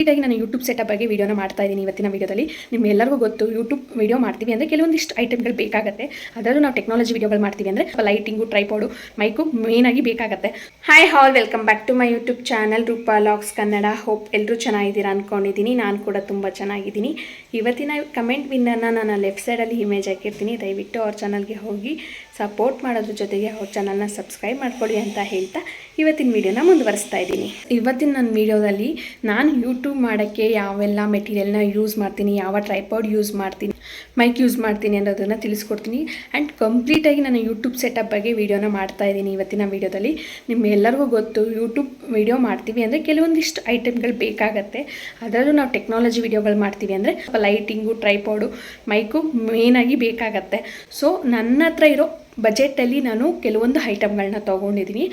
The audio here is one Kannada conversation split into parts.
ಹೀಗಾಗಿ ನಾನು ಯೂಟ್ಯೂಬ್ ಸೆಟಪ್ ಬಗ್ಗೆ ವೀಡಿಯೋನ ಮಾಡ್ತಾ ಇದ್ದೀನಿ ಇವತ್ತಿನ ವೀಡಿಯೋದಲ್ಲಿ ನಿಮ್ಮೆಲ್ಲರಿಗೂ ಗೊತ್ತು ಯೂಟ್ಯೂಬ್ ವೀಡಿಯೋ ಮಾಡ್ತೀವಿ ಅಂದರೆ ಕೆಲವೊಂದಿಷ್ಟು ಐಟಮ್ಗಳು ಬೇಕಾಗುತ್ತೆ. ಅದರಲ್ಲೂ ನಾವು ಟೆಕ್ನಾಲಜಿ ವೀಡಿಯೋಗಳು ಮಾಡ್ತೀವಿ ಅಂದರೆ ಲೈಟಿಂಗು ಟ್ರೈಪೋಡು ಮೈಕು ಮೇನಾಗಿ ಬೇಕಾಗುತ್ತೆ. Hi all welcome back to my YouTube channel Roopa logs Kannada hope ಎಲ್ಲರೂ ಚೆನ್ನಾಗಿದ್ದೀರಾ ಅಂದ್ಕೊಂಡಿದ್ದೀನಿ ನಾನು ಕೂಡ ತುಂಬ ಚೆನ್ನಾಗಿದ್ದೀನಿ. ಇವತ್ತಿನ ಕಮೆಂಟ್ ವಿನ್ನರ್ನ ನಾನು ಲೆಫ್ಟ್ ಸೈಡಲ್ಲಿ ಇಮೇಜ್ ಹಾಕಿರ್ತೀನಿ. ದಯವಿಟ್ಟು ಅವ್ರ ಚಾನಲ್ಗೆ ಹೋಗಿ ಸಪೋರ್ಟ್ ಮಾಡೋದ್ರ ಜೊತೆಗೆ ಅವ್ರ ಚಾನಲ್ನ ಸಬ್ಸ್ಕ್ರೈಬ್ ಮಾಡ್ಕೊಳ್ಳಿ ಅಂತ ಹೇಳ್ತಾ ಇವತ್ತಿನ ವೀಡಿಯೋನ ಮುಂದುವರಿಸ್ತಾ ಇದ್ದೀನಿ. ಇವತ್ತಿನ ನನ್ನ ವೀಡಿಯೋದಲ್ಲಿ ನಾನು ಯೂಟ್ಯೂಬ್ ಮಾಡೋಕ್ಕೆ ಯಾವೆಲ್ಲ ಮೆಟೀರಿಯಲ್ನ ಯೂಸ್ ಮಾಡ್ತೀನಿ, ಯಾವ ಟ್ರೈಪಾಡ್ ಯೂಸ್ ಮಾಡ್ತೀನಿ ಮೈಕ್ ಯೂಸ್ ಮಾಡ್ತೀನಿ ಅನ್ನೋದನ್ನು ತಿಳಿಸ್ಕೊಡ್ತೀನಿ. ಆ್ಯಂಡ್ ಕಂಪ್ಲೀಟಾಗಿ ನಾನು ಯೂಟ್ಯೂಬ್ ಸೆಟಪ್ ಬಗ್ಗೆ ವೀಡಿಯೋನ ಮಾಡ್ತಾ ಇದ್ದೀನಿ ಇವತ್ತಿನ ವೀಡಿಯೋದಲ್ಲಿ. ನಿಮ್ಮೆಲ್ಲರಿಗೂ ಗೊತ್ತು ಯೂಟ್ಯೂಬ್ ವೀಡಿಯೋ ಮಾಡ್ತೀವಿ ಅಂದರೆ ಕೆಲವೊಂದಿಷ್ಟು ಐಟಮ್ಗಳು ಬೇಕಾಗತ್ತೆ. ಅದರಲ್ಲೂ ನಾವು ಟೆಕ್ನಾಲಜಿ ವೀಡಿಯೋಗಳು ಮಾಡ್ತೀವಿ ಅಂದರೆ ಲೈಟಿಂಗು ಟ್ರೈಪಾಡು ಮೈಕು ಮೇನಾಗಿ ಬೇಕಾಗತ್ತೆ. ಸೊ ನನ್ನ ಹತ್ರ ಇರೋ ಬಜೆಟಲ್ಲಿ ನಾನು ಕೆಲವೊಂದು ಐಟಮ್ಗಳನ್ನ ತೊಗೊಂಡಿದ್ದೀನಿ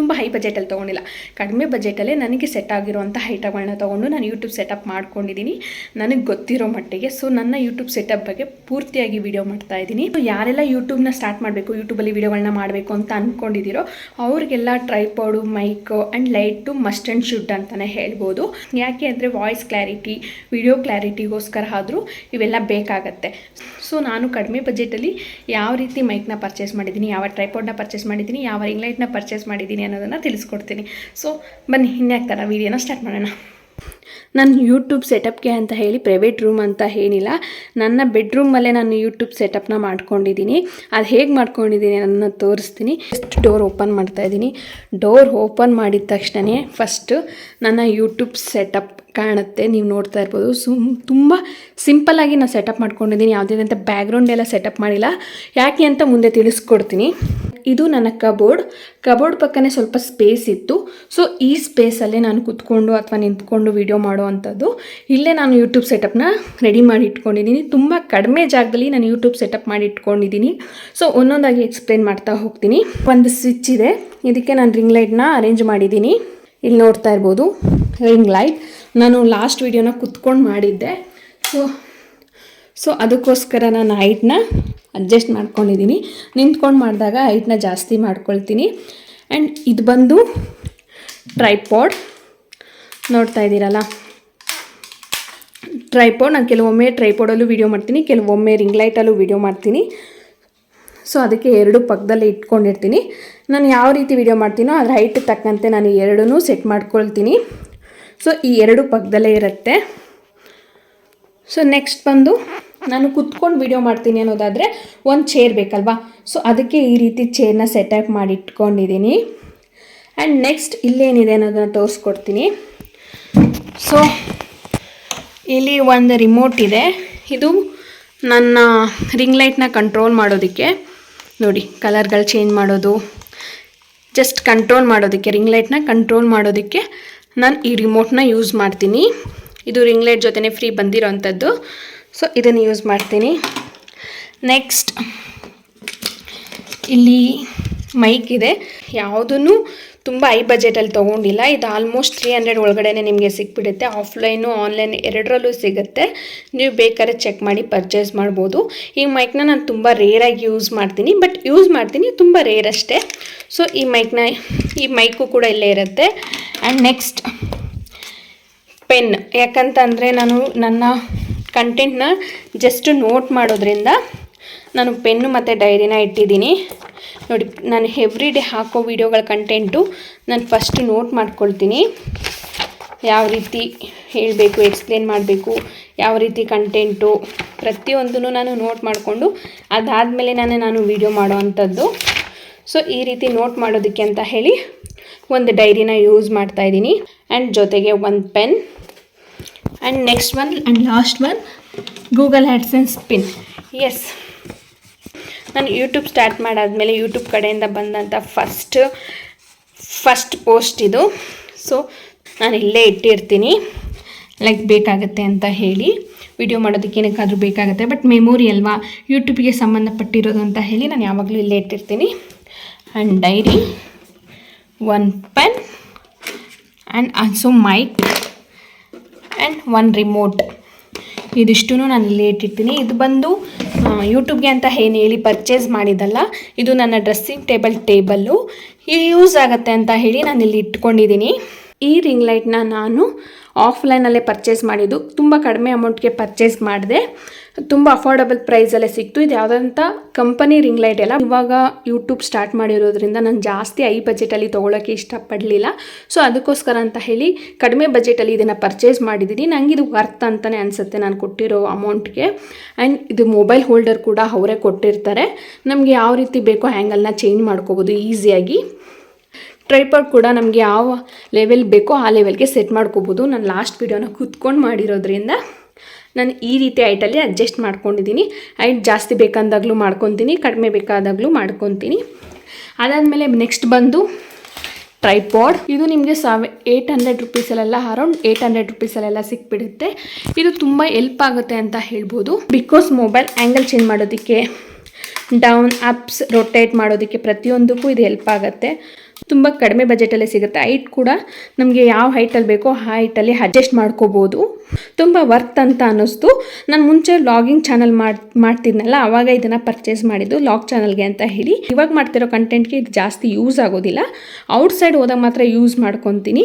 ತುಂಬ ಹೈ ಬಜೆಟಲ್ಲಿ ತೊಗೊಂಡಿಲ್ಲ. ಕಡಿಮೆ ಬಜೆಟಲ್ಲೇ ನನಗೆ ಸೆಟ್ ಆಗಿರುವಂಥ ಐಟಮ್ಗಳನ್ನ ತೊಗೊಂಡು ನಾನು ಯೂಟ್ಯೂಬ್ ಸೆಟಪ್ ಮಾಡ್ಕೊಂಡಿದ್ದೀನಿ. ನನಗೆ ಗೊತ್ತಿರೋ ಮಟ್ಟಿಗೆ. ಸೊ ನನ್ನ ಯೂಟ್ಯೂಬ್ ಸೆಟಪ್ ಬಗ್ಗೆ ಪೂರ್ತಿಯಾಗಿ ವಿಡಿಯೋ ಮಾಡ್ತಾ ಇದ್ದೀನಿ. ಯಾರೆಲ್ಲ ಯೂಟ್ಯೂಬ್ನ ಸ್ಟಾರ್ಟ್ ಮಾಡಬೇಕು ಯೂಟ್ಯೂಬಲ್ಲಿ ವೀಡಿಯೋಗಳನ್ನ ಮಾಡಬೇಕು ಅಂತ ಅಂದ್ಕೊಂಡಿದ್ದೀರೋ ಅವ್ರಿಗೆಲ್ಲ tripod mic and light must and should ಅಂತಲೇ ಹೇಳ್ಬೋದು. ಯಾಕೆ ಅಂದರೆ ವಾಯ್ಸ್ ಕ್ಲಾರಿಟಿ ವಿಡಿಯೋ ಕ್ಲಾರಿಟಿಗೋಸ್ಕರ ಆದರೂ ಇವೆಲ್ಲ ಬೇಕಾಗತ್ತೆ. ಸೊ ನಾನು ಕಡಿಮೆ ಬಜೆಟಲ್ಲಿ ಯಾವ ರೀತಿ ಮೈಕ್ನ ಪರ್ಚೇಸ್ ಮಾಡಿದ್ದೀನಿ, ಯಾವ ಟ್ರೈಪಾಡ್ನ ಪರ್ಚೇಸ್ ಮಾಡಿದ್ದೀನಿ, ಯಾವ ರಿಂಗ್ ಲೈಟ್ನ ಪರ್ಚೇಸ್ ಮಾಡಿದ್ದೀನಿ ಅನ್ನೋದನ್ನು ತಿಳಿಸ್ಕೊಡ್ತೀನಿ. ಸೊ ಬನ್ನಿ, ಇನ್ಯಾಕ್ ಥರ ವೀಡಿಯೋನ ಸ್ಟಾರ್ಟ್ ಮಾಡೋಣ. ನಾನು ಯೂಟ್ಯೂಬ್ ಸೆಟಪ್ಗೆ ಅಂತ ಹೇಳಿ ಪ್ರೈವೇಟ್ ರೂಮ್ ಅಂತ ಏನಿಲ್ಲ. ನನ್ನ ಬೆಡ್ರೂಮಲ್ಲೇ ನಾನು ಯೂಟ್ಯೂಬ್ ಸೆಟಪ್ನ ಮಾಡ್ಕೊಂಡಿದ್ದೀನಿ. ಅದು ಹೇಗೆ ಮಾಡ್ಕೊಂಡಿದ್ದೀನಿ ನನ್ನ ತೋರಿಸ್ತೀನಿ. ಫಸ್ಟ್ ಡೋರ್ ಓಪನ್ ಮಾಡ್ತಾ ಇದ್ದೀನಿ. ಡೋರ್ ಓಪನ್ ಮಾಡಿದ ತಕ್ಷಣವೇ ಫಸ್ಟು ನನ್ನ ಯೂಟ್ಯೂಬ್ ಸೆಟಪ್ ಕಾಣುತ್ತೆ. ನೀವು ನೋಡ್ತಾ ಇರ್ಬೋದು. ಸುಮ್, ತುಂಬ ಸಿಂಪಲ್ಲಾಗಿ ನಾನು ಸೆಟಪ್ ಮಾಡ್ಕೊಂಡಿದ್ದೀನಿ. ಯಾವುದೇ ಅಂತ ಬ್ಯಾಕ್ಗ್ರೌಂಡ್ ಎಲ್ಲ ಸೆಟಪ್ ಮಾಡಿಲ್ಲ. ಯಾಕೆ ಅಂತ ಮುಂದೆ ತಿಳಿಸ್ಕೊಡ್ತೀನಿ. ಇದು ನನ್ನ ಕಬೋರ್ಡ್ ಕಬೋರ್ಡ್ ಪಕ್ಕನೇ ಸ್ವಲ್ಪ ಸ್ಪೇಸ್ ಇತ್ತು. ಸೊ ಈ ಸ್ಪೇಸಲ್ಲೇ ನಾನು ಕುತ್ಕೊಂಡು ಅಥವಾ ನಿಂತ್ಕೊಂಡು ವಿಡಿಯೋ ಮಾಡೋ ಅಂಥದ್ದು. ಇಲ್ಲೇ ನಾನು ಯೂಟ್ಯೂಬ್ ಸೆಟಪ್ನ ರೆಡಿ ಮಾಡಿ ಇಟ್ಕೊಂಡಿದ್ದೀನಿ. ತುಂಬ ಕಡಿಮೆ ಜಾಗದಲ್ಲಿ ನಾನು ಯೂಟ್ಯೂಬ್ ಸೆಟಪ್ ಮಾಡಿ ಇಟ್ಕೊಂಡಿದ್ದೀನಿ. ಸೊ ಒಂದೊಂದಾಗಿ ಎಕ್ಸ್ಪ್ಲೇನ್ ಮಾಡ್ತಾ ಹೋಗ್ತೀನಿ. ಒಂದು ಸ್ವಿಚ್ ಇದೆ. ಇದಕ್ಕೆ ನಾನು ರಿಂಗ್ ಲೈಟ್ನ ಅರೇಂಜ್ ಮಾಡಿದ್ದೀನಿ. ಇಲ್ಲಿ ನೋಡ್ತಾ ಇರ್ಬೋದು. ರಿಂಗ್ ಲೈಟ್ ನಾನು ಲಾಸ್ಟ್ ವೀಡಿಯೋನ ಕುತ್ಕೊಂಡು ಮಾಡಿದ್ದೆ. ಸೊ ಸೊ ಅದಕ್ಕೋಸ್ಕರ ನಾನು ಹೈಟ್ನ ಅಡ್ಜಸ್ಟ್ ಮಾಡ್ಕೊಂಡಿದ್ದೀನಿ. ನಿಂತ್ಕೊಂಡು ಮಾಡಿದಾಗ ಹೈಟ್ನ ಜಾಸ್ತಿ ಮಾಡ್ಕೊಳ್ತೀನಿ. ಆ್ಯಂಡ್ ಇದು ಬಂದು ಟ್ರೈಪಾಡ್ ನೋಡ್ತಾ ಇದ್ದೀರಲ್ಲ? ಟ್ರೈಪಾಡ್ ನಾನು ಕೆಲವೊಮ್ಮೆ ಟ್ರೈಪಾಡಲ್ಲೂ ವೀಡಿಯೋ ಮಾಡ್ತೀನಿ, ಕೆಲವೊಮ್ಮೆ ರಿಂಗ್ ಲೈಟಲ್ಲೂ ವೀಡಿಯೋ ಮಾಡ್ತೀನಿ. ಸೊ ಅದಕ್ಕೆ ಎರಡು ಪಕ್ಕದಲ್ಲೇ ಇಟ್ಕೊಂಡಿರ್ತೀನಿ. ನಾನು ಯಾವ ರೀತಿ ವೀಡಿಯೋ ಮಾಡ್ತೀನೋ ಅದ್ರ ಹೈಟ್ ತಕ್ಕಂತೆ ನಾನು ಎರಡೂ ಸೆಟ್ ಮಾಡ್ಕೊಳ್ತೀನಿ. ಸೊ ಈ ಎರಡು ಪಕ್ಕದಲ್ಲೇ ಇರುತ್ತೆ. ಸೊ ನೆಕ್ಸ್ಟ್ ಬಂದು ನಾನು ಕುತ್ಕೊಂಡು ವಿಡಿಯೋ ಮಾಡ್ತೀನಿ ಅನ್ನೋದಾದರೆ ಒಂದು ಚೇರ್ ಬೇಕಲ್ವಾ? ಸೊ ಅದಕ್ಕೆ ಈ ರೀತಿ ಚೇರ್ನ ಸೆಟಪ್ ಮಾಡಿ ಇಟ್ಕೊಂಡಿದ್ದೀನಿ ಆ್ಯಂಡ್ ನೆಕ್ಸ್ಟ್ ಇಲ್ಲೇನಿದೆ ಅನ್ನೋದನ್ನು ತೋರಿಸ್ಕೊಡ್ತೀನಿ. ಸೊ ಇಲ್ಲಿ ಒಂದು ರಿಮೋಟ್ ಇದೆ. ಇದು ನನ್ನ ರಿಂಗ್ ಲೈಟ್ನ ಕಂಟ್ರೋಲ್ ಮಾಡೋದಕ್ಕೆ. ನೋಡಿ ಕಲರ್ಗಳು ಚೇಂಜ್ ಮಾಡೋದು. ಜಸ್ಟ್ ಕಂಟ್ರೋಲ್ ಮಾಡೋದಕ್ಕೆ ರಿಂಗ್ ಲೈಟ್ನ ಕಂಟ್ರೋಲ್ ಮಾಡೋದಕ್ಕೆ ನಾನು ಈ ರಿಮೋಟ್ನ ಯೂಸ್ ಮಾಡ್ತೀನಿ. ಇದು ರಿಂಗ್ ಲೈಟ್ ಜೊತೆನೇ ಫ್ರೀ ಬಂದಿರೋವಂಥದ್ದು ಸೊ ಇದನ್ನು ಯೂಸ್ ಮಾಡ್ತೀನಿ. ನೆಕ್ಸ್ಟ್ ಇಲ್ಲಿ ಮೈಕ್ ಇದೆ. ಯಾವುದನ್ನು ತುಂಬ ಐ ಬಜೆಟಲ್ಲಿ ತೊಗೊಂಡಿಲ್ಲ. ಇದು ಆಲ್ಮೋಸ್ಟ್ ತ್ರೀ ಹಂಡ್ರೆಡ್ ಒಳಗಡೆ ನಿಮಗೆ ಸಿಕ್ಬಿಡುತ್ತೆ. ಆಫ್ಲೈನು ಆನ್ಲೈನ್ ಎರಡರಲ್ಲೂ ಸಿಗುತ್ತೆ. ನೀವು ಬೇಕಾದ್ರೆ ಚೆಕ್ ಮಾಡಿ ಪರ್ಚೇಸ್ ಮಾಡ್ಬೋದು. ಈ ಮೈಕ್ನ ನಾನು ತುಂಬ ರೇರಾಗಿ ಯೂಸ್ ಮಾಡ್ತೀನಿ. ಬಟ್ ಯೂಸ್ ಮಾಡ್ತೀನಿ. ತುಂಬ ರೇರ್ ಅಷ್ಟೇ. ಸೊ ಈ ಮೈಕ್ನ ಈ ಮೈಕು ಕೂಡ ಇಲ್ಲೇ ಇರುತ್ತೆ. ಆ್ಯಂಡ್ ನೆಕ್ಸ್ಟ್ ಪೆನ್ ಯಾಕಂತಂದರೆ ನಾನು ನನ್ನ ಕಂಟೆಂಟ್ನ ಜಸ್ಟ್ ನೋಟ್ ಮಾಡೋದ್ರಿಂದ ನಾನು ಪೆನ್ನು ಮತ್ತು ಡೈರಿನ ಇಟ್ಟಿದ್ದೀನಿ. ನೋಡಿ, ನಾನು ಎವ್ರಿ ಡೇ ಹಾಕೋ ವೀಡಿಯೋಗಳ ಕಂಟೆಂಟು ನಾನು ಫಸ್ಟ್ ನೋಟ್ ಮಾಡ್ಕೊಳ್ತೀನಿ. ಯಾವ ರೀತಿ ಹೇಳಬೇಕು ಎಕ್ಸ್ಪ್ಲೇನ್ ಮಾಡಬೇಕು, ಯಾವ ರೀತಿ ಕಂಟೆಂಟು ಪ್ರತಿಯೊಂದನ್ನು ನಾನು ನೋಟ್ ಮಾಡಿಕೊಂಡು ಅದಾದಮೇಲೆ ನಾನು ನಾನು ವೀಡಿಯೋ ಮಾಡೋ ಅಂಥದ್ದು ಸೊ ಈ ರೀತಿ ನೋಟ್ ಮಾಡೋದಕ್ಕೆ ಅಂತ ಹೇಳಿ ಒಂದು ಡೈರಿನ ಯೂಸ್ ಮಾಡ್ತಾಯಿದ್ದೀನಿ ಆ್ಯಂಡ್ ಜೊತೆಗೆ ಒಂದು pen and next one and last one Google AdSense pin is ನಾನು ಯೂಟ್ಯೂಬ್ ಸ್ಟಾರ್ಟ್ ಮಾಡಾದಮೇಲೆ ಯೂಟ್ಯೂಬ್ ಕಡೆಯಿಂದ ಬಂದಂಥ ಫಸ್ಟ್ ಫಸ್ಟ್ ಪೋಸ್ಟ್ ಇದು. ಸೊ ನಾನು ಇಲ್ಲೇ ಇಟ್ಟಿರ್ತೀನಿ. ಲೈಕ್ ಬೇಕಾಗತ್ತೆ ಅಂತ ಹೇಳಿ. ವಿಡಿಯೋ ಮಾಡೋದಕ್ಕೆ ಏನಕ್ಕಾದರೂ ಬೇಕಾಗುತ್ತೆ. ಬಟ್ ಮೆಮೊರಿ ಅಲ್ವಾ? ಯೂಟ್ಯೂಬಿಗೆ ಸಂಬಂಧಪಟ್ಟಿರೋದು ಅಂತ ಹೇಳಿ ನಾನು ಯಾವಾಗಲೂ ಇಲ್ಲೇ ಇಟ್ಟಿರ್ತೀನಿ. And diary one pen and also mic and one remote ಇದಿಷ್ಟು ನಾನು ಇಲ್ಲಿ ಇಟ್ಟಿರ್ತೀನಿ. ಇದು ಬಂದು ಯೂಟ್ಯೂಬ್ಗೆ ಅಂತ ಏನು ಹೇಳಿ ಪರ್ಚೇಸ್ ಮಾಡಿದ್ದಲ್ಲ, ಇದು ನನ್ನ ಡ್ರೆಸ್ಸಿಂಗ್ ಟೇಬಲ್ ಟೇಬಲ್ಲು ಯೂಸ್ ಆಗುತ್ತೆ ಅಂತ ಹೇಳಿ ನಾನು ಇಲ್ಲಿ ಇಟ್ಕೊಂಡಿದ್ದೀನಿ. ಈ ರಿಂಗ್ ಲೈಟ್ನ ನಾನು ಆಫ್ಲೈನಲ್ಲೇ ಪರ್ಚೇಸ್ ಮಾಡಿದ್ದು. ತುಂಬ ಕಡಿಮೆ ಅಮೌಂಟ್ಗೆ ಪರ್ಚೇಸ್ ಮಾಡಿದೆ. ತುಂಬ ಅಫೋರ್ಡಬಲ್ ಪ್ರೈಸಲ್ಲೇ ಸಿಕ್ತು. ಇದು ಯಾವುದಂತ ಕಂಪನಿ ರಿಂಗ್ ಲೈಟ್ ಎಲ್ಲ ಇವಾಗ ಯೂಟ್ಯೂಬ್ ಸ್ಟಾರ್ಟ್ ಮಾಡಿರೋದ್ರಿಂದ ನಾನು ಜಾಸ್ತಿ ಐ ಬಜೆಟಲ್ಲಿ ತೊಗೊಳಕ್ಕೆ ಇಷ್ಟಪಡಲಿಲ್ಲ. ಸೊ, ಅದಕ್ಕೋಸ್ಕರ ಅಂತ ಹೇಳಿ ಕಡಿಮೆ ಬಜೆಟಲ್ಲಿ ಇದನ್ನು ಪರ್ಚೇಸ್ ಮಾಡಿದ್ದೀನಿ. ನನಗೆ ಇದು ವರ್ತ್ ಅಂತಲೇ ಅನಿಸುತ್ತೆ ನಾನು ಕೊಟ್ಟಿರೋ ಅಮೌಂಟ್ಗೆ. ಆ್ಯಂಡ್ ಇದು ಮೊಬೈಲ್ ಹೋಲ್ಡರ್ ಕೂಡ ಅವರೇ ಕೊಟ್ಟಿರ್ತಾರೆ. ನಮಗೆ ಯಾವ ರೀತಿ ಬೇಕೋ ಹ್ಯಾಂಗಲ್ನ ಚೇಂಜ್ ಮಾಡ್ಕೋಬೋದು ಈಸಿಯಾಗಿ. ಟ್ರೈಪಾಡ್ ಕೂಡ ನಮಗೆ ಯಾವ ಲೆವೆಲ್ ಬೇಕೋ ಆ ಲೆವೆಲ್ಗೆ ಸೆಟ್ ಮಾಡ್ಕೋಬೋದು. ನಾನು ಲಾಸ್ಟ್ ವೀಡಿಯೋನ ಕೂತ್ಕೊಂಡು ಮಾಡಿರೋದ್ರಿಂದ ನಾನು ಈ ರೀತಿ ಐಟಲ್ಲಿ ಅಡ್ಜಸ್ಟ್ ಮಾಡ್ಕೊಂಡಿದ್ದೀನಿ ಐಟ್ ಜಾಸ್ತಿ ಬೇಕಂದಾಗಲೂ ಮಾಡ್ಕೊತೀನಿ, ಕಡಿಮೆ ಬೇಕಾದಾಗಲೂ ಮಾಡ್ಕೊತೀನಿ. ಅದಾದಮೇಲೆ ನೆಕ್ಸ್ಟ್ ಬಂದು ಟ್ರೈಪಾಡ್ ಇದು ನಿಮಗೆ ಸಾವೆ ಏಯ್ಟ್ ಹಂಡ್ರೆಡ್ ರುಪೀಸಲ್ಲೆಲ್ಲ ಅರೌಂಡ್ ಏಯ್ಟ್ ಹಂಡ್ರೆಡ್ ರುಪೀಸಲ್ಲೆಲ್ಲ ಸಿಕ್ಬಿಡುತ್ತೆ. ಇದು ತುಂಬ ಎಲ್ಪ್ ಆಗುತ್ತೆ ಅಂತ ಹೇಳ್ಬೋದು. ಬಿಕಾಸ್ ಮೊಬೈಲ್ ಆ್ಯಂಗಲ್ ಚೇಂಜ್ ಮಾಡೋದಕ್ಕೆ ಡೌನ್ ಅಪ್ಸ್ ರೊಟೇಟ್ ಮಾಡೋದಕ್ಕೆ ಪ್ರತಿಯೊಂದಕ್ಕೂ ಇದು ಹೆಲ್ಪ್ ಆಗುತ್ತೆ. ತುಂಬ ಕಡಿಮೆ ಬಜೆಟಲ್ಲೇ ಸಿಗುತ್ತೆ. ಹೈಟ್ ಕೂಡ ನಮಗೆ ಯಾವ ಹೈಟಲ್ಲಿ ಬೇಕೋ ಆ ಹೈಟಲ್ಲಿ ಅಡ್ಜಸ್ಟ್ ಮಾಡ್ಕೋಬೋದು. ತುಂಬ ವರ್ತ್ ಅಂತ ಅನ್ನಿಸ್ತು. ನಾನು ಮುಂಚೆ ಲಾಗಿಂಗ್ ಚಾನಲ್ ಮಾಡಿ, ಮಾಡ್ತಿದ್ನಲ್ಲ ಆವಾಗ ಇದನ್ನು ಪರ್ಚೇಸ್ ಮಾಡಿದ್ದು ಲಾಗ್ ಚಾನಲ್ಗೆ ಅಂತ ಹೇಳಿ. ಇವಾಗ ಮಾಡ್ತಿರೋ ಕಂಟೆಂಟ್ಗೆ ಇದು ಜಾಸ್ತಿ ಯೂಸ್ ಆಗೋದಿಲ್ಲ. ಔಟ್ಸೈಡ್ ಹೋದಾಗ ಮಾತ್ರ ಯೂಸ್ ಮಾಡ್ಕೊತೀನಿ.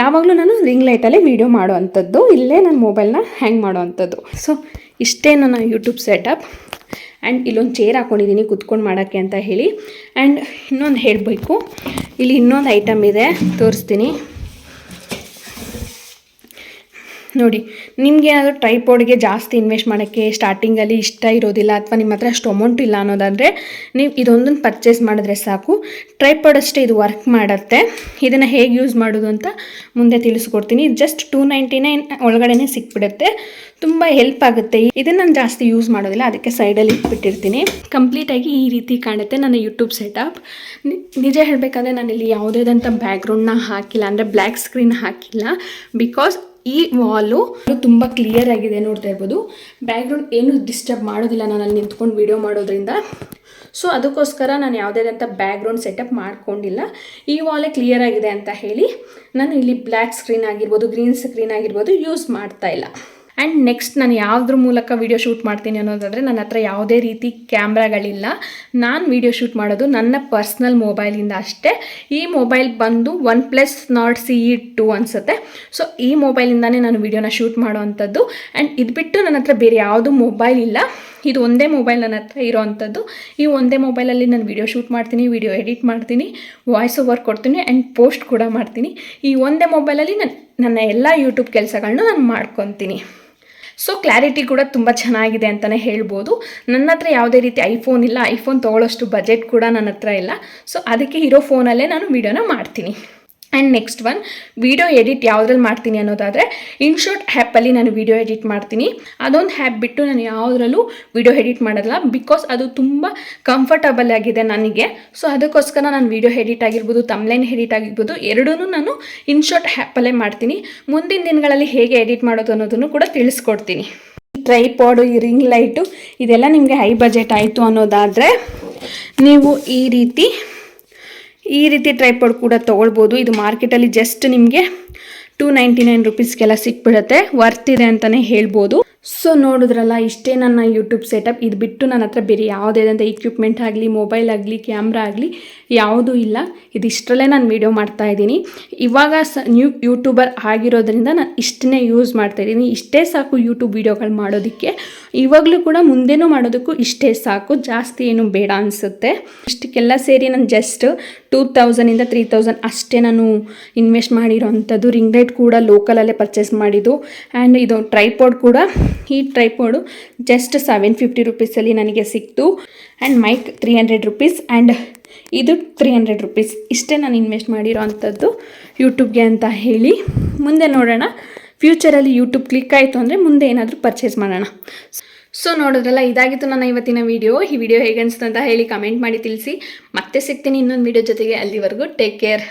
ಯಾವಾಗಲೂ ನಾನು ರಿಂಗ್ ಲೈಟಲ್ಲೇ ವೀಡಿಯೋ ಮಾಡೋ ಅಂಥದ್ದು ಇಲ್ಲೇ ನನ್ನ ಮೊಬೈಲ್ನ ಹ್ಯಾಂಗ್ ಮಾಡೋ ಅಂಥದ್ದು ಸೊ ಇಷ್ಟೇ ನನ್ನ ಯೂಟ್ಯೂಬ್ ಸೆಟಪ್ ಆ್ಯಂಡ್ ಇಲ್ಲೊಂದು ಚೇರ್ ಹಾಕ್ಕೊಂಡಿದ್ದೀನಿ ಕುತ್ಕೊಂಡು ಮಾಡೋಕ್ಕೆ ಅಂತ ಹೇಳಿ. ಆ್ಯಂಡ್ ಇನ್ನೊಂದು ಹೇಳಬೇಕು. ಇಲ್ಲಿ ಇನ್ನೊಂದು ಐಟಮ್ ಇದೆ, ತೋರಿಸ್ತೀನಿ. ನೋಡಿ, ನಿಮ್ಗೆ ಏನಾದರೂ ಟ್ರೈಪೋಡ್ಗೆ ಜಾಸ್ತಿ ಇನ್ವೆಸ್ಟ್ ಮಾಡೋಕ್ಕೆ ಸ್ಟಾರ್ಟಿಂಗಲ್ಲಿ ಇಷ್ಟ ಇರೋದಿಲ್ಲ ಅಥವಾ ನಿಮ್ಮ ಹತ್ರ ಅಷ್ಟು ಅಮೌಂಟ್ ಇಲ್ಲ ಅನ್ನೋದಾದರೆ, ನೀವು ಇದೊಂದನ್ನು ಪರ್ಚೇಸ್ ಮಾಡಿದ್ರೆ ಸಾಕು. ಟ್ರೈಪಾಡ್ ಅಷ್ಟೇ ಇದು ವರ್ಕ್ ಮಾಡುತ್ತೆ. ಇದನ್ನು ಹೇಗೆ ಯೂಸ್ ಮಾಡೋದು ಅಂತ ಮುಂದೆ ತಿಳಿಸ್ಕೊಡ್ತೀನಿ. ಜಸ್ಟ್ ಟೂ ನೈಂಟಿ ನೈನ್ ಒಳಗಡೆನೇ ಸಿಕ್ಬಿಡುತ್ತೆ. ತುಂಬ ಹೆಲ್ಪ್ ಆಗುತ್ತೆ. ಇದನ್ನು ನಾನು ಜಾಸ್ತಿ ಯೂಸ್ ಮಾಡೋದಿಲ್ಲ, ಅದಕ್ಕೆ ಸೈಡಲ್ಲಿ ಇಟ್ಬಿಟ್ಟಿರ್ತೀನಿ. ಕಂಪ್ಲೀಟಾಗಿ ಈ ರೀತಿ ಕಾಣುತ್ತೆ ನನ್ನ ಯೂಟ್ಯೂಬ್ ಸೆಟಪ್ ನಿಜ ಹೇಳಬೇಕಂದ್ರೆ ನಾನಿಲ್ಲಿ ಯಾವುದೇದಂಥ ಬ್ಯಾಕ್ಗ್ರೌಂಡ್ನ ಹಾಕಿಲ್ಲ, ಅಂದರೆ ಬ್ಲ್ಯಾಕ್ ಸ್ಕ್ರೀನ್ ಹಾಕಿಲ್ಲ. ಬಿಕಾಸ್ ಈ ವಾಲು ತುಂಬ ಕ್ಲಿಯರ್ ಆಗಿದೆ ನೋಡ್ತಾ ಇರ್ಬೋದು. ಬ್ಯಾಕ್ಗ್ರೌಂಡ್ ಏನು ಡಿಸ್ಟರ್ಬ್ ಮಾಡೋದಿಲ್ಲ ನಾನು ಅಲ್ಲಿ ನಿಂತ್ಕೊಂಡು ವಿಡಿಯೋ ಮಾಡೋದ್ರಿಂದ. ಸೊ ಅದಕ್ಕೋಸ್ಕರ ನಾನು ಯಾವುದೇದಂಥ ಬ್ಯಾಕ್ಗ್ರೌಂಡ್ ಸೆಟಪ್ ಮಾಡ್ಕೊಂಡಿಲ್ಲ. ಈ ವಾಲೇ ಕ್ಲಿಯರ್ ಆಗಿದೆ ಅಂತ ಹೇಳಿ, ನಾನು ಇಲ್ಲಿ ಬ್ಲ್ಯಾಕ್ ಸ್ಕ್ರೀನ್ ಆಗಿರ್ಬೋದು ಗ್ರೀನ್ ಸ್ಕ್ರೀನ್ ಆಗಿರ್ಬೋದು ಯೂಸ್ ಮಾಡ್ತಾ ಇಲ್ಲ. ಆ್ಯಂಡ್ ನೆಕ್ಸ್ಟ್ ನಾನು ಯಾವುದ್ರ ಮೂಲಕ ವೀಡಿಯೋ ಶೂಟ್ ಮಾಡ್ತೀನಿ ಅನ್ನೋದಾದರೆ ನನ್ನ ಹತ್ರ ಯಾವುದೇ ರೀತಿ ಕ್ಯಾಮ್ರಾಗಳಿಲ್ಲ. ನಾನು ವೀಡಿಯೋ ಶೂಟ್ ಮಾಡೋದು ನನ್ನ ಪರ್ಸ್ನಲ್ ಮೊಬೈಲಿಂದ ಅಷ್ಟೇ. ಈ ಮೊಬೈಲ್ ಬಂದು one plus Nord C E two ಅನಿಸುತ್ತೆ. ಸೊ ಈ ಮೊಬೈಲಿಂದಾನೇ ನಾನು ವೀಡಿಯೋನ ಶೂಟ್ ಮಾಡೋವಂಥದ್ದು. ಆ್ಯಂಡ್ ಇದು ಬಿಟ್ಟು ನನ್ನ ಹತ್ರ ಬೇರೆ ಯಾವುದೂ ಮೊಬೈಲ್ ಇಲ್ಲ. ಇದು ಒಂದೇ ಮೊಬೈಲ್ ನನ್ನ ಹತ್ರ ಇರೋವಂಥದ್ದು. ಈ ಒಂದೇ ಮೊಬೈಲಲ್ಲಿ ನಾನು ವೀಡಿಯೋ ಶೂಟ್ ಮಾಡ್ತೀನಿ ವೀಡಿಯೋ ಎಡಿಟ್ ಮಾಡ್ತೀನಿ ವಾಯ್ಸ್ ಓವರ್ ಕೊಡ್ತೀನಿ ಆ್ಯಂಡ್ ಪೋಸ್ಟ್ ಕೂಡ ಮಾಡ್ತೀನಿ. ಈ ಒಂದೇ ಮೊಬೈಲಲ್ಲಿ ನಾನು, ನನ್ನ ಎಲ್ಲ ಯೂಟ್ಯೂಬ್ ಕೆಲಸಗಳನ್ನ ನಾನು ಮಾಡ್ಕೊತೀನಿ. ಸೊ ಕ್ಲಾರಿಟಿ ಕೂಡ ತುಂಬ ಚೆನ್ನಾಗಿದೆ ಅಂತಲೇ ಹೇಳ್ಬೋದು. ನನ್ನ ಹತ್ರ ಯಾವುದೇ ರೀತಿ ಐಫೋನ್ ಇಲ್ಲ ಐಫೋನ್ ತೊಗೊಳ್ಳೋಷ್ಟು ಬಜೆಟ್ ಕೂಡ ನನ್ನ ಹತ್ರ ಇಲ್ಲ. ಸೊ ಅದಕ್ಕೆ ಇರೋ ಫೋನಲ್ಲೇ ನಾನು ವೀಡಿಯೋನ ಮಾಡ್ತೀನಿ. And next one video edit ಯಾವುದ್ರಲ್ಲಿ ಮಾಡ್ತೀನಿ ಅನ್ನೋದಾದರೆ ಇನ್ಶಾರ್ಟ್ ಆ್ಯಪಲ್ಲಿ ನಾನು ವಿಡಿಯೋ ಎಡಿಟ್ ಮಾಡ್ತೀನಿ. ಅದೊಂದು ಹ್ಯಾಪ್ ಬಿಟ್ಟು ನಾನು ಯಾವುದ್ರಲ್ಲೂ ವಿಡಿಯೋ ಎಡಿಟ್ ಮಾಡೋಲ್ಲ ಬಿಕಾಸ್ ಅದು ತುಂಬ ಕಂಫರ್ಟಬಲ್ ಆಗಿದೆ ನನಗೆ. ಸೊ ಅದಕ್ಕೋಸ್ಕರ ನಾನು ವಿಡಿಯೋ ಎಡಿಟ್ ಆಗಿರ್ಬೋದು ತಮ್ಲೈನ್ ಎಡಿಟ್ ಆಗಿರ್ಬೋದು ಎರಡೂ ನಾನು ಇನ್ಶಾರ್ಟ್ ಆ್ಯಪಲ್ಲೇ ಮಾಡ್ತೀನಿ. ಮುಂದಿನ ದಿನಗಳಲ್ಲಿ ಹೇಗೆ ಎಡಿಟ್ ಮಾಡೋದು ಅನ್ನೋದನ್ನು ಕೂಡ ತಿಳಿಸ್ಕೊಡ್ತೀನಿ. ಟ್ರೈಪಾಡು ಈ ರಿಂಗ್ ಲೈಟು ಇದೆಲ್ಲ ನಿಮಗೆ ಹೈ ಬಜೆಟ್ ಆಯಿತು ಅನ್ನೋದಾದರೆ, ನೀವು ಈ ರೀತಿ ಈ ರೀತಿ ಟ್ರೈಪಾಡ್ ಕೂಡ ತೊಗೊಳ್ಬೋದು. ಇದು ಮಾರ್ಕೆಟಲ್ಲಿ ಜಸ್ಟ್ ನಿಮಗೆ ಟೂ ನೈಂಟಿ ನೈನ್ ರುಪೀಸ್ಗೆಲ್ಲ ಸಿಕ್ಬಿಡುತ್ತೆ. ವರ್ತ್ ಇದೆ ಅಂತಲೇ ಹೇಳ್ಬೋದು. ಸೊ ನೋಡಿದ್ರಲ್ಲ, ಇಷ್ಟೇ ನನ್ನ ಯೂಟ್ಯೂಬ್ ಸೆಟಪ್ ಇದು ಬಿಟ್ಟು ನನ್ನ ಹತ್ರ ಬೇರೆ ಯಾವುದೇದಂಥ ಇಕ್ವಿಪ್ಮೆಂಟ್ ಆಗಲಿ ಮೊಬೈಲ್ ಆಗಲಿ ಕ್ಯಾಮ್ರಾ ಆಗಲಿ ಯಾವುದೂ ಇಲ್ಲ. ಇದಿಷ್ಟರಲ್ಲೇ ನಾನು ವೀಡಿಯೋ ಮಾಡ್ತಾ ಇದ್ದೀನಿ. ಇವಾಗ ಸ ನ್ಯೂ ಯೂಟ್ಯೂಬರ್ ಆಗಿರೋದ್ರಿಂದ ನಾನು ಇಷ್ಟನ್ನೇ ಯೂಸ್ ಮಾಡ್ತಾ ಇದ್ದೀನಿ. ಇಷ್ಟೇ ಸಾಕು ಯೂಟ್ಯೂಬ್ ವೀಡಿಯೋಗಳು ಮಾಡೋದಕ್ಕೆ. ಇವಾಗಲೂ ಕೂಡ ಮುಂದೆನೂ ಮಾಡೋದಕ್ಕೂ ಇಷ್ಟೇ ಸಾಕು. ಜಾಸ್ತಿ ಏನು ಬೇಡ ಅನಿಸುತ್ತೆ. ಇಷ್ಟಕ್ಕೆಲ್ಲ ಸೇರಿ ನಾನು ಜಸ್ಟ್ ಟೂ ತೌಸಂಡಿಂದ ತ್ರೀ ತೌಸಂಡ್ ಅಷ್ಟೇ ನಾನು ಇನ್ವೆಸ್ಟ್ ಮಾಡಿರೋ ಅಂಥದ್ದು ರಿಂಗ್ ಲೈಟ್ ಕೂಡ ಲೋಕಲಲ್ಲೇ ಪರ್ಚೇಸ್ ಮಾಡಿದ್ದು. ಆ್ಯಂಡ್ ಇದು ಟ್ರೈಪೋಡ್ ಕೂಡ ಈ ಟ್ರೈಪೋಡು ಜಸ್ಟ್ ಸೆವೆನ್ ಫಿಫ್ಟಿ ರುಪೀಸಲ್ಲಿ ನನಗೆ ಸಿಕ್ತು. And mic three hundred rupees and ಇದು ತ್ರೀ ಹಂಡ್ರೆಡ್ ರುಪೀಸ್ ಇಷ್ಟೇ ನಾನು ಇನ್ವೆಸ್ಟ್ ಮಾಡಿರೋ ಅಂಥದ್ದು ಯೂಟ್ಯೂಬ್ಗೆ ಅಂತ ಹೇಳಿ. ಮುಂದೆ ನೋಡೋಣ. ಫ್ಯೂಚರಲ್ಲಿ ಯೂಟ್ಯೂಬ್ ಕ್ಲಿಕ್ ಆಯಿತು ಅಂದರೆ ಮುಂದೆ ಏನಾದರೂ ಪರ್ಚೇಸ್ ಮಾಡೋಣ. ಸೊ ನೋಡೋದ್ರಲ್ಲ, ಇದಾಗಿತ್ತು ನನ್ನ ಇವತ್ತಿನ ವಿಡಿಯೋ ಈ ವಿಡಿಯೋ ಹೇಗೆ ಅಂತ ಹೇಳಿ ಕಮೆಂಟ್ ಮಾಡಿ ತಿಳಿಸಿ. ಮತ್ತೆ ಸಿಗ್ತೀನಿ ಇನ್ನೊಂದು ವಿಡಿಯೋ ಜೊತೆಗೆ. ಅಲ್ಲಿವರೆಗೂ ಟೇಕ್ ಕೇರ್